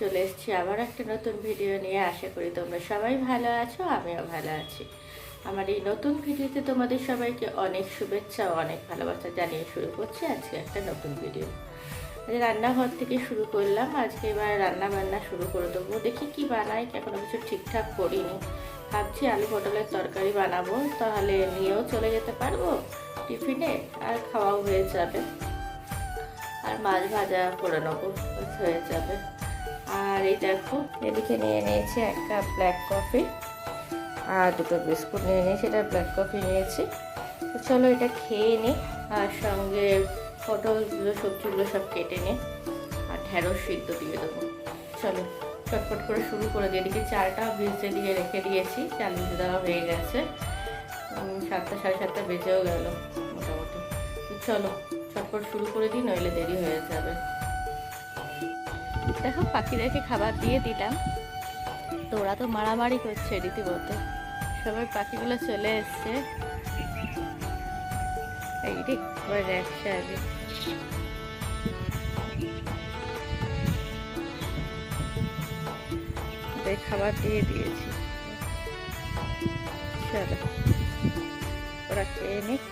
চলে এসেছি আবার একটা নতুন ভিডিও নিয়ে। আশা করি তোমরা সবাই ভালো আছো, আমিও ভালো আছি। আমার এই নতুন ভিডিওতে তোমাদের সবাইকে অনেক শুভেচ্ছা ও অনেক ভালোবাসা জানিয়ে শুরু করছি আজকে একটা নতুন ভিডিও রান্নাঘর থেকে শুরু করলাম, আজকে এবার রান্না বান্না শুরু করে দেবো। দেখি কি বানাই এখনও কিছু ঠিকঠাক করিনি। ভাবছি আলু পটলের তরকারি বানাবো, তাহলে নিয়েও চলে যেতে পারব টিফিনে, আর খাওয়াও হয়ে যাবে। আর মাছ ভাজা করে নেব, হয়ে যাবে। আর এই দেখো, এদিকে নিয়ে নিয়েছি এক কাপ ব্ল্যাক কফি আর দুটো বিস্কুট নিয়ে নিয়েছি, এটা ব্ল্যাক কফি নিয়েছি। চলো এটা খেয়ে নিই আর সঙ্গে পটলগুলো, সবজিগুলো সব কেটে নিই আর ঢেঁড়স সিদ্ধ দিয়ে দেবো। চলো, চটপট করে শুরু করে দিই। এদিকে চালটা ভিজতে দিয়ে রেখে দিয়েছি, চাল ভিজে দেওয়া হয়ে গেছে। সাতটা, সাড়ে সাতটা বেজেও গেল মোটামুটি। চলো, চটপট শুরু করে দিই, নইলে দেরি হয়ে যাবে। দেখো, পাখিদেরকে খাবার দিয়ে দিলাম। তো ওরা তো মারামারি করছে রীতিমতো। সবাই পাখিগুলো চলে এসছে। এই খাবার দিয়ে দিয়েছি। চলো, ওরা খেয়ে নিক।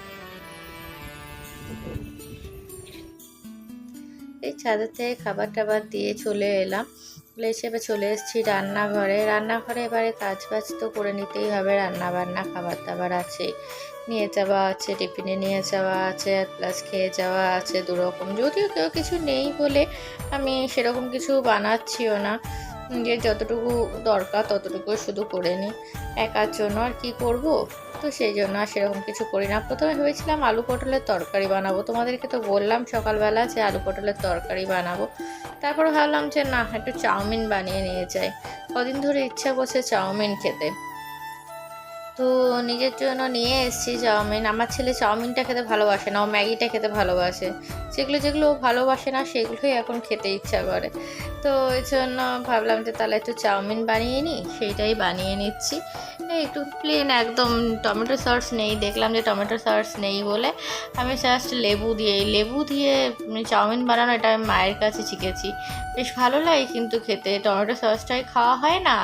এই ছাদের থেকে খাবার টাবার দিয়ে চলে এলাম। এবার চলে এসেছি রান্নাঘরে। রান্নাঘরে এবারে কাজ বাজ তো করে নিতেই হবে। রান্না বান্না খাবার দাবার আছে। নিয়ে যাওয়া আছে, টিফিনে নিয়ে যাওয়া আছে প্লাস খেয়ে যাওয়া আছে, দুরকম। যদিও কেউ কিছু নেই বলে আমি সেরকম কিছু বানাচ্ছিও না। যে যতটুকু দরকার ততটুকু শুধু করে নিই। একার জন্য আর কি করব? তো সেই জন্য আর সেরকম কিছু করি না। প্রথমে ভেবেছিলাম আলু পটলের তরকারি বানাবো। তোমাদেরকে তো বললাম সকালবেলা যে আলু পটলের তরকারি বানাবো। তারপর ভাবলাম যে না, একটু চাউমিন বানিয়ে নিয়ে যাই। কদিন ধরে ইচ্ছা করছে চাউমিন খেতে। তো নিজের জন্য নিয়ে এসেছি চাউমিন। আমার ছেলে চাউমিনটা খেতে ভালোবাসে না, ও ম্যাগিটা খেতে ভালোবাসে। সেগুলো যেগুলো ও ভালোবাসে না, সেগুলোই এখন খেতে ইচ্ছা করে। তো এই জন্য ভাবলাম যে তাহলে একটু চাউমিন বানিয়ে নিই, সেইটাই বানিয়ে নিচ্ছি। এই একটু প্লেন একদম টমেটো সস নেই। দেখলাম যে টমেটো সস নেই বলে আমি জাস্ট লেবু দিয়ে লেবু দিয়ে চাউমিন বানানো, এটা আমি মায়ের কাছে শিখেছি। বেশ ভালো লাগে কিন্তু খেতে টমেটো সসটাই খাওয়া হয় না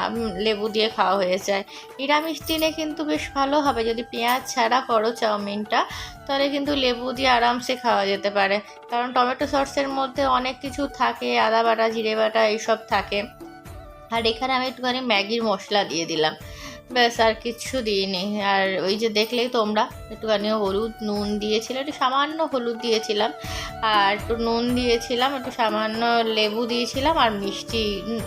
লেবু দিয়ে খাওয়া হয়ে যায়। নিরামিষ দিনে কিন্তু বেশ ভালো হবে, যদি পেঁয়াজ ছাড়া করো চাউমিনটা, তাহলে কিন্তু লেবু দিয়ে আরামসে খাওয়া যেতে পারে। কারণ টমেটো সসের মধ্যে অনেক কিছু থাকে, আদা বাটা, জিরে বাটা, এইসব থাকে। আর এখানে আমি একটুখানি ম্যাগির মশলা দিয়ে দিলাম। ব্যাস, আর কিচ্ছু দিইনি। আর ওই যে দেখলেই তোমরা একটুখানি হলুদ নুন দিয়েছিলাম একটু সামান্য হলুদ দিয়েছিলাম। আর একটু নুন দিয়েছিলাম, একটু সামান্য লেবু দিয়েছিলাম, আর মিষ্টি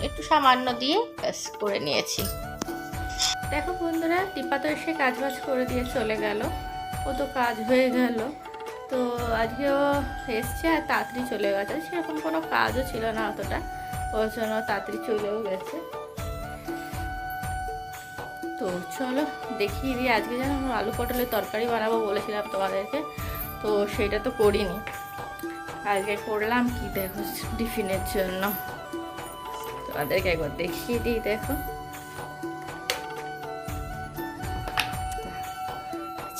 একটু সামান্য দিয়ে ব্যাস করে নিয়েছি। দেখো বন্ধুরা টিপা তো এসে কাজ বাজ করে দিয়ে চলে গেল। ও তো কাজ হয়ে গেল। তো আজকেও এসছে আর তাড়াতাড়ি চলে গেছে। সেরকম কোনো কাজও ছিল না অতটা। ওর জন্য তাড়াতাড়ি চলেও গেছে। তো চলো দেখিয়ে দিই। আজকে যেন আলু পটলের তরকারি বানাবো বলেছিলাম তোমাদেরকে। তো সেটা তো করিনি। আজকে করলাম কি দেখো টিফিনের জন্য। তোমাদেরকে একবার দেখিয়ে দিই, দেখো।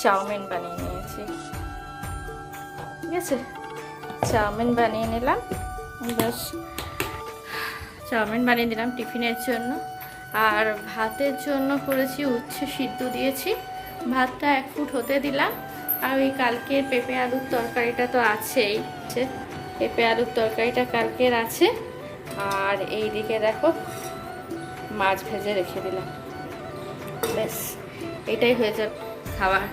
চাউমিন বানিয়ে নিয়েছি। ঠিক আছে? চাউমিন বানিয়ে নিলাম। ব্যাস চাউমিন বানিয়ে দিলাম টিফিনের জন্য। আর ভাতের জন্য করেছি উচ্ছে সিদ্ধ দিয়েছি। ভাতটা এক ফুট হতে দিলাম। আর ওই কালকের পেঁপে আলুর তরকারিটা তো আছেই। আছে। পেঁপে আলুর তরকারিটা কালকের আছে। আর এই দিকে দেখো, মাছ ভেজে রেখে দিলাম। ব্যাস, এটাই হয়ে যাবে খাবার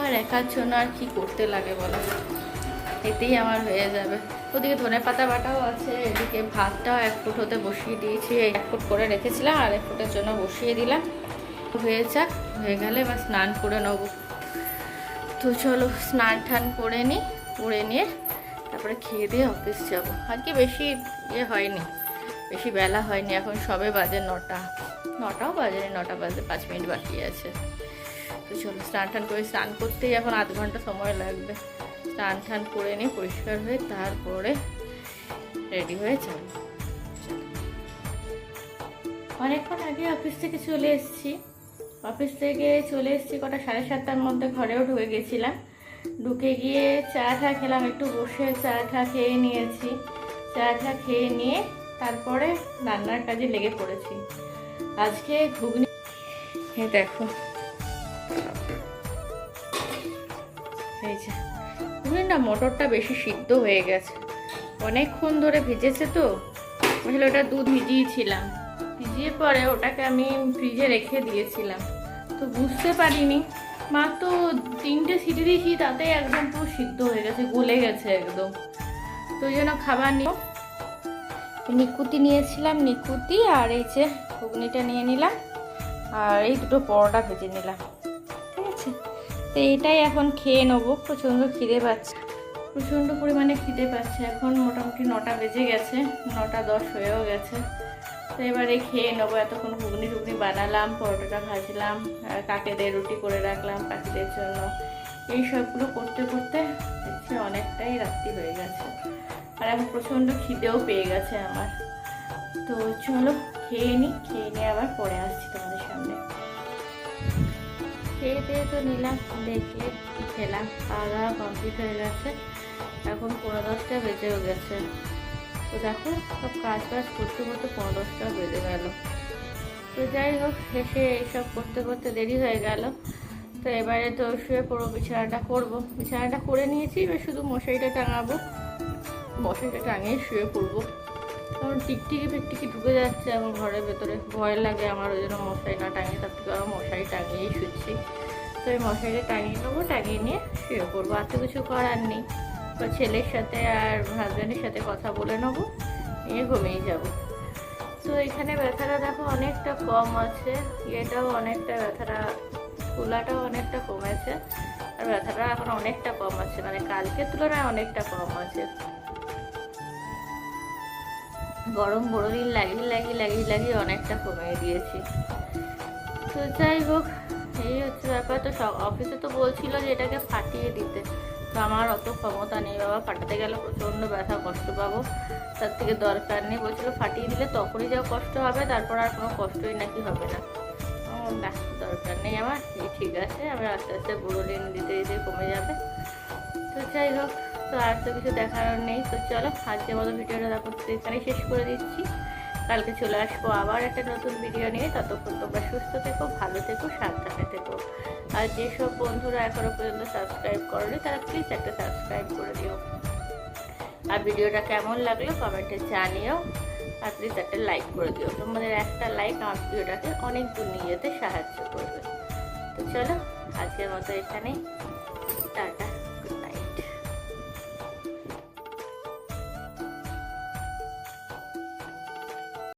আর একার জন্য আর কি করতে লাগে বলো? এতেই আমার হয়ে যাবে। ওদিকে ধনে পাতা বাটাও আছে, এদিকে ভাতটাও এক ফুট হতে বসিয়ে দিয়েছি এক ফুট করে রেখেছিলাম, আর এক ফুটের জন্য বসিয়ে দিলাম। হয়ে যাক, হয়ে গেলে বা স্নান করে নেব। তো চলো স্নান টান করে নিই করে নিয়ে তারপরে খেয়ে দিয়ে অফিস যাব। আজকে বেশি ইয়ে হয়নি, বেশি বেলা হয়নি, এখন সবে বাজে নটা। নটাও বাজে নটা বাজে, পাঁচ মিনিট বাকি আছে। তো চলো স্নান টান করে স্নান করতেই এখন আধ ঘণ্টা সময় লাগবে। স্নান টান করে নিয়ে পরিষ্কার হয়ে তারপরে রেডি হয়ে যাব অনেকক্ষণ আগে অফিস থেকে চলে এসেছি। অফিস থেকে চলে এসেছি কটা সাড়ে সাতটার মধ্যে ঘরেও ঢুকে গেছিলাম। ঢুকে গিয়ে চা ঠা খেলাম, একটু বসে চা ঠা খেয়ে নিয়েছি। চা ঠা খেয়ে নিয়ে তারপরে রান্নার কাজে লেগে পড়েছি। আজকে ঘুগনি এ দেখো। এই যে। ঘুগনি না মটরটা বেশি সিদ্ধ হয়ে গেছে। অনেকক্ষণ ধরে ভিজেছে তো। আসলে ওটা দুধ ভিজিয়েছিলাম। ভিজিয়ে পরে ওটাকে আমি ফ্রিজে রেখে দিয়েছিলাম। তো বুঝতে পারিনি। মা তো তিনটে সিটি দিয়েছি, তাতে একদম পুরো সিদ্ধ হয়ে গেছে, গলে গেছে একদম। তো ওই জন্য খাবার নিও নিকুতি নিয়েছিলাম, নিকুতি আর এই যে ঘুগনিটা নিয়ে নিলাম। আর এই দুটো পরোটা ভেজে নিলাম। তো এটাই এখন খেয়ে নেব। প্রচণ্ড খিদে পাচ্ছে। প্রচণ্ড পরিমাণে খিদে পাচ্ছে। এখন মোটামুটি নটা বেজে গেছে, নটা দশ হয়েও গেছে। তো এবারে খেয়ে নেব। এতক্ষণ ঘুগনি টুগনি বানালাম, পরোটাটা ভাজলাম কাকেদের রুটি করে রাখলাম পাখিদের জন্য। এই সবগুলো করতে করতে দেখছি অনেকটাই রাত্রি হয়ে গেছে। আর এখন প্রচণ্ড খিদেও পেয়ে গেছে আমার। তো চলো, খেয়ে নিই খেয়ে নিয়ে আবার পরে আসছি তোমাদের সামনে। খেয়ে দিয়ে তো নিলাম, দেখে খেলাম খাওয়া দাওয়া কমপ্লিট হয়ে গেছে। এখন পনেরো দশটা বেজেও গেছে। তো দেখো, সব কাজ বাজ করতে করতে পনেরো দশটা বেজে গেল। তো যাই হোক, শেষে এইসব করতে করতে দেরি হয়ে গেল। তো এবারে তো শুয়ে পড়ব, বিছানাটা করব। বিছানাটা করে নিয়েছি, এবার শুধু মশারিটা টাঙাবো। মশারিটা টাঙিয়ে শুয়ে পড়ব। কারণ টিকটিকি ফিকটিকি ঢুকে যাচ্ছে আমার ঘরের ভেতরে। ভয় লাগে আমার, ওই জন্য মশারি না টাঙিয়ে, তার থেকে আমার মশারি টাঙিয়েই শুচ্ছি। তো এই মশারিটা টাঙিয়ে নেব, টাঙিয়ে নিয়ে শুয়ে পড়ব। আর তো কিছু করার নেই। তো ছেলের সাথে আর হাজব্যান্ডের সাথে কথা বলে নেব, নিয়ে ঘুমিয়ে যাব। তো এখানে ব্যথাটা দেখো অনেকটা কম আছে। ইয়েটাও অনেকটা ব্যথাটা ফুলাটাও অনেকটা কমেছে। আর ব্যথাটা এখন অনেকটা কম আছে। মানে কালকের তুলনায় অনেকটা কম আছে। গরম বড়দিন লাগিয়ে লাগিয়ে লাগিয়ে লাগিয়ে অনেকটা কমিয়ে দিয়েছি। তো যাই হোক, এই হচ্ছে ব্যাপার। তো সব অফিসে তো বলছিল যে এটাকে ফাটিয়ে দিতে। তো আমার অত ক্ষমতা নেই বাবা, ফাটাতে গেলে প্রচণ্ড ব্যথা, কষ্ট পাবো। তার থেকে দরকার নেই, বলছিল ফাটিয়ে দিলে তখনই যা কষ্ট হবে, তারপর আর কোনো কষ্টই নাকি হবে না। না দরকার নেই আমার। ঠিক আছে, আমি আস্তে আস্তে বড়দিন দিতে দিতে কমে যাবে। তো যাই হোক তো আর তো কিছু দেখার নেই। তো চলো, আজকের মতো ভিডিওটা দেখো এখানে শেষ করে দিচ্ছি। কালকে চলে আসব আবার একটা নতুন ভিডিও নিয়ে। ততক্ষণ তোমরা সুস্থ থেকো, ভালো থেকো, সাবধানে থেকো। আর যেসব বন্ধুরা এখনও পর্যন্ত সাবস্ক্রাইব করনি, তারা প্লিজ একটা সাবস্ক্রাইব করে দিও। আর ভিডিওটা কেমন লাগল কমেন্টে জানিও। আর প্লিজ একটা লাইক করে দিও। তোমাদের একটা লাইক আমার ভিডিওটাকে অনেক দূর নিয়ে যেতে সাহায্য করবে। তো চলো, আজকের মতো এখানেই। টাটা।